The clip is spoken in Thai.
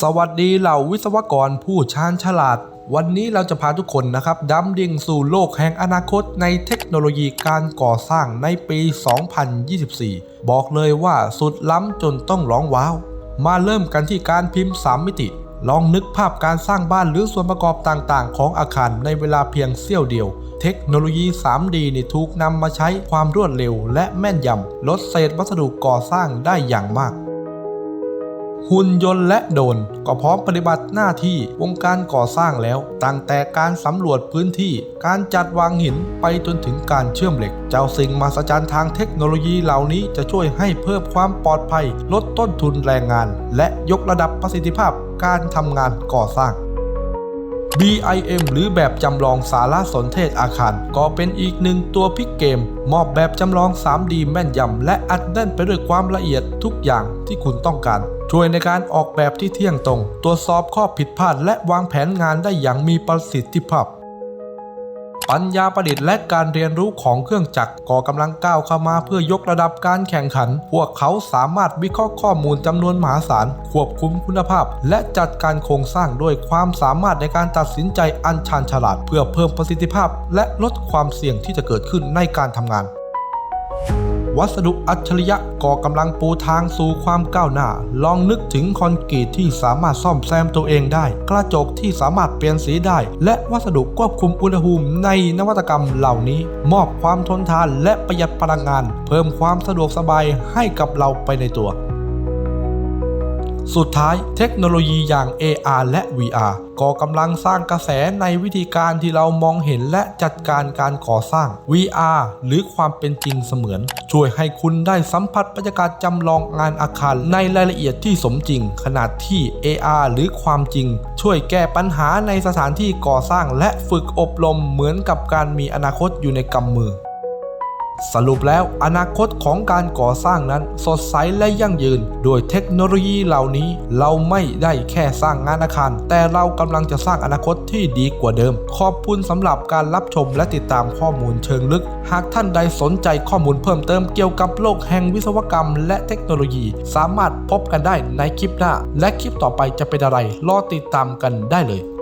สวัสดีเหล่าวิศวกรผู้ชาญฉลาด วันนี้เราจะพาทุกคนนะครับดำดิ่งสู่โลกแห่งอนาคตในเทคโนโลยีการก่อสร้างในปี 2024 บอกเลยว่าสุดล้ำจนต้องร้องว้าว มาเริ่มกันที่การพิมพ์ 3 มิติ ลองนึกภาพการสร้างบ้านหรือส่วนประกอบต่างๆ ของอาคารในเวลาเพียงเสี้ยวเดียว เทคโนโลยี 3D นี่ถูกนำมาใช้ความรวดเร็ว และแม่นยำลดเศษวัสดุก่อสร้างได้อย่างมาก หุ่นยนต์และโดนก็พร้อมปฏิบัติหน้าที่วงการก่อสร้างแล้ว ตั้งแต่การสำรวจพื้นที่ การจัดวางหินไปจนถึงการเชื่อมเหล็ก เจ้าสิ่งมหัศจรรย์ทางเทคโนโลยีเหล่านี้จะช่วยให้เพิ่มความปลอดภัย ลดต้นทุนแรงงาน และยกระดับประสิทธิภาพการทำงานก่อสร้าง BIM หรือแบบจำลองสารสนเทศอาคาร ก็เป็นอีกหนึ่งตัวพิกเกม มอบแบบจำลอง 3D แม่นยำและอัดแน่นไปด้วยความละเอียดทุกอย่างที่คุณต้องการ ช่วยในการออกแบบที่เที่ยงตรง ตรวจสอบข้อผิดพลาดและวางแผนงานได้อย่างมีประสิทธิภาพ ปัญญาประดิษฐ์และการเรียนรู้ของเครื่องจักรก็กำลังก้าวเข้ามาเพื่อยกระดับการแข่งขัน พวกเขาสามารถวิเคราะห์ข้อมูลจำนวนมหาศาล ควบคุมคุณภาพ และจัดการโครงสร้างด้วยความสามารถในการตัดสินใจอันชาญฉลาด เพื่อเพิ่มประสิทธิภาพ และลดความเสี่ยงที่จะเกิดขึ้นในการทำงาน วัสดุอัจฉริยะก่อกำลังปูทางสู่ความก้าวหน้า ลองนึกถึงคอนกรีตที่สามารถซ่อมแซมตัวเองได้ กระจกที่สามารถเปลี่ยนสีได้ และวัสดุควบคุมอุณหภูมิในนวัตกรรมเหล่านี้ มอบความทนทานและประหยัดพลังงาน เพิ่มความสะดวกสบายให้กับเราไปในตัว สุดท้ายเทคโนโลยีอย่าง AR และ VR ก็กำลังสร้างกระแสในวิธีการที่เรามองเห็นและจัดการการก่อสร้าง VR หรือความเป็นจริงเสมือน ช่วยให้คุณได้สัมผัสบรรยากาศจำลองงานอาคารในรายละเอียดที่สมจริง ขนาดที่ AR หรือความจริง ช่วยแก้ปัญหาในสถานที่ก่อสร้างและฝึกอบรมเหมือนกับการมีอนาคตอยู่ในกำมือ สรุปแล้วอนาคตของการก่อสร้างนั้นสดใสและยั่งยืน โดยเทคโนโลยีเหล่านี้เราไม่ได้แค่สร้างงานอาคาร แต่เรากำลังจะสร้างอนาคตที่ดีกว่าเดิม ขอบคุณสำหรับการรับชมและติดตามข้อมูลเชิงลึก หากท่านใดสนใจข้อมูลเพิ่มเติมเกี่ยวกับโลกแห่งวิศวกรรม และเทคโนโลยี สามารถพบกันได้ในคลิปหน้า และคลิปต่อไปจะเป็นอะไรรอติดตามกันได้เลย